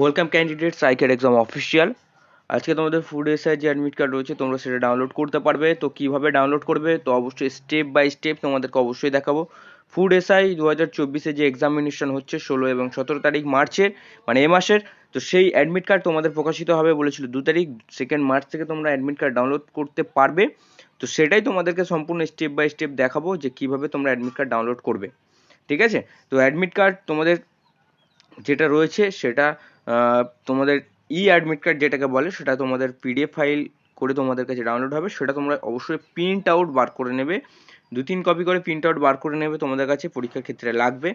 Welcome candidate সাইকের exam official আজকে তোমাদের ফুড এসআই যে অ্যাডমিট কার্ড রয়েছে, তোমরা সেটা ডাউনলোড করতে পারবে। তো কীভাবে ডাউনলোড করবে? তো অবশ্যই স্টেপ বাই স্টেপ তোমাদেরকে অবশ্যই দেখাবো। ফুড এসআই দু হাজার চব্বিশে যে এক্সামিনেশন হচ্ছে, ষোলো এবং সতেরো তারিখ মার্চের মানে এ মাসের, তো সেই অ্যাডমিট কার্ড তোমাদের প্রকাশিত হবে বলেছিল দু তারিখ সেকেন্ড মার্চ থেকে তোমরা অ্যাডমিট কার্ড ডাউনলোড করতে পারবে। তো সেটাই তোমাদেরকে সম্পূর্ণ স্টেপ বাই স্টেপ দেখাবো যে কীভাবে তোমরা অ্যাডমিট কার্ড ডাউনলোড করবে। ঠিক আছে? তো অ্যাডমিট কার্ড তোমাদের যেটা রয়েছে, সেটা তোমাদের ই অ্যাডমিট কার্ড যেটাকে বলে, সেটা তোমাদের পিডিএফ ফাইল করে তোমাদের কাছে ডাউনলোড হবে। সেটা তোমরা অবশ্যই প্রিন্ট আউট বার করে নেবে। দু তিন কপি করে প্রিন্ট আউট বার করে নেবে। তোমাদের কাছে পরীক্ষার ক্ষেত্রে লাগবে।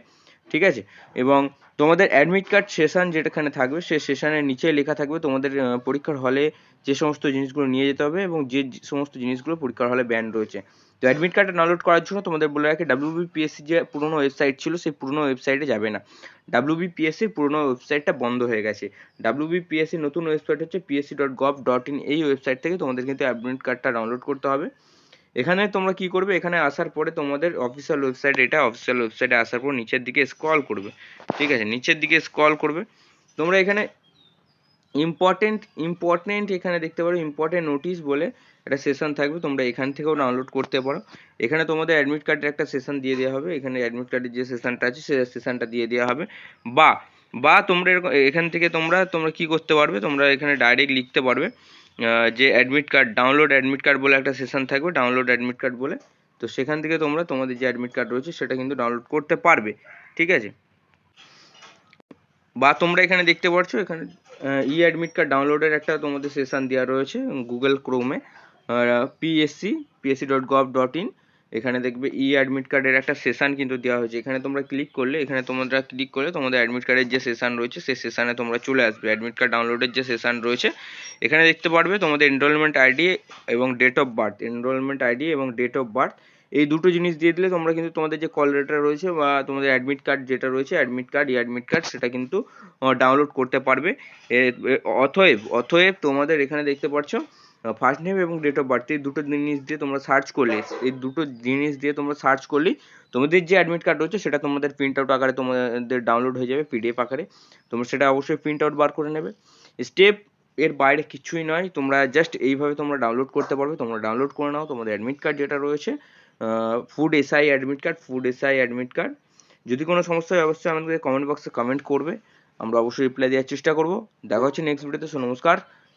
ঠিক আছে? এবং তোমাদের অ্যাডমিট কার্ড সেশন যেটাখানে থাকবে, সে সেশনের নিচে লেখা থাকবে তোমাদের পরীক্ষার হলে যে সমস্ত জিনিসগুলো নিয়ে যেতে হবে এবং যে সমস্ত জিনিসগুলো পরীক্ষার হলে ব্যান রয়েছে। তো অ্যাডমিট কার্ডটা ডাউনলোড করার জন্য তোমাদের বলে রাখি ডাব্লিউবিপিএসসি যে পুরনো ওয়েবসাইট ছিল সেই পুরনো ওয়েবসাইটে যাবে না। ডাব্লিউবিপিএসসির পুরনো ওয়েবসাইটটা বন্ধ হয়ে গেছে। ডাব্লিউবিপিএসসির নতুন ওয়েবসাইট হচ্ছে PSC dot gov dot in এই ওয়েবসাইট থেকে তোমাদের কিন্তু অ্যাডমিট কার্ডটা ডাউনলোড করতে হবে। এখানে তোমরা কি করবে? এখানে আসার পরে তোমাদের অফিসিয়াল ওয়েবসাইট এটা অফিসিয়াল ওয়েবসাইটে আসার পর নিচের দিকে স্ক্রল করবে। ঠিক আছে? নিচের দিকে স্ক্রল করবে। তোমরা এখানে ইম্পর্টেন্ট ইম্পর্টেন্ট এখানে দেখতে পারো ইম্পর্টেন্ট নোটিশ বলে একটা সেশন থাকবে। তোমরা এখান থেকেও ডাউনলোড করতে পারো। এখানে তোমাদের অ্যাডমিট কার্ডের একটা সেশন দিয়ে দেওয়া হবে। এখানে অ্যাডমিট কার্ডের যে সেশনটা আছে, সে সেশনটা দিয়ে দেওয়া হবে। বা বা তোমরা এরকম, এখান থেকে তোমরা তোমরা কি করতে পারবে? তোমরা এখানে ডাইরেক্ট লিখতে পারবে। যে admit card download admit card বলে একটা সেশন থাকবে ডাউনলোড অ্যাডমিট কার্ড বলে। তো সেখান থেকে তোমরা তোমাদের যে অ্যাডমিট কার্ড রয়েছে, সেটা কিন্তু ডাউনলোড করতে পারবে। ঠিক আছে? বা তোমরা এখানে দেখতে পাচ্ছ এখানে ই অ্যাডমিট কার্ড ডাউনলোডের একটা তোমাদের সেশন দেওয়া রয়েছে Google ক্রোমে PSC PSC dot gov dot in এখানে দেখবে ই অ্যাডমিট কার্ডের একটা সেশন কিন্তু দেওয়া হয়েছে। এখানে তোমরা ক্লিক করলে, এখানে তোমরা ক্লিক করলে তোমাদের অ্যাডমিট কার্ডের যে সেশন রয়েছে, সেই সেশানে তোমরা চলে আসবে। অ্যাডমিট কার্ড ডাউনলোডের যে সেশন রয়েছে, এখানে দেখতে পারবে তোমাদের এনরোলমেন্ট আইডি এবং date of birth enrolment ID এবং ডেট অফ বার্থ এই দুটো জিনিস দিয়ে দিলে তোমরা কিন্তু তোমাদের যে কল লেটার রয়েছে বা তোমাদের অ্যাডমিট কার্ড যেটা রয়েছে অ্যাডমিট কার্ড ই অ্যাডমিট কার্ড সেটা কিন্তু ডাউনলোড করতে পারবে। অথয়েব অথয়েব তোমাদের এখানে দেখতে পাচ্ছ ফার্স্ট নেম এবং ডেট অফ বার্থ এই দুটো জিনিস দিয়ে তোমরা সার্চ করলে, এই দুটো জিনিস দিয়ে তোমরা সার্চ করলেই তোমাদের যে অ্যাডমিট কার্ড রয়েছে, সেটা তোমাদের প্রিন্ট আউট আকারে তোমাদের ডাউনলোড হয়ে যাবে পিডিএফ আকারে। তোমরা সেটা অবশ্যই প্রিন্ট আউট বার করে নেবে। স্টেপ এর বাইরে কিছুই নয়, তোমরা জাস্ট এইভাবে তোমরা ডাউনলোড করতে পারবে। তোমরা ডাউনলোড করে নাও, তোমাদের অ্যাডমিট কার্ড যেটা রয়েছে food SI admit card food SI admit card যদি কোনো সমস্যা হয়, অবশ্যই আমাদের কমেন্ট বক্সে কমেন্ট করবে। আমরা অবশ্যই রিপ্লাই দেওয়ার চেষ্টা করব। দেখা হচ্ছে নেক্সট ভিডিওতে সো নমস্কার।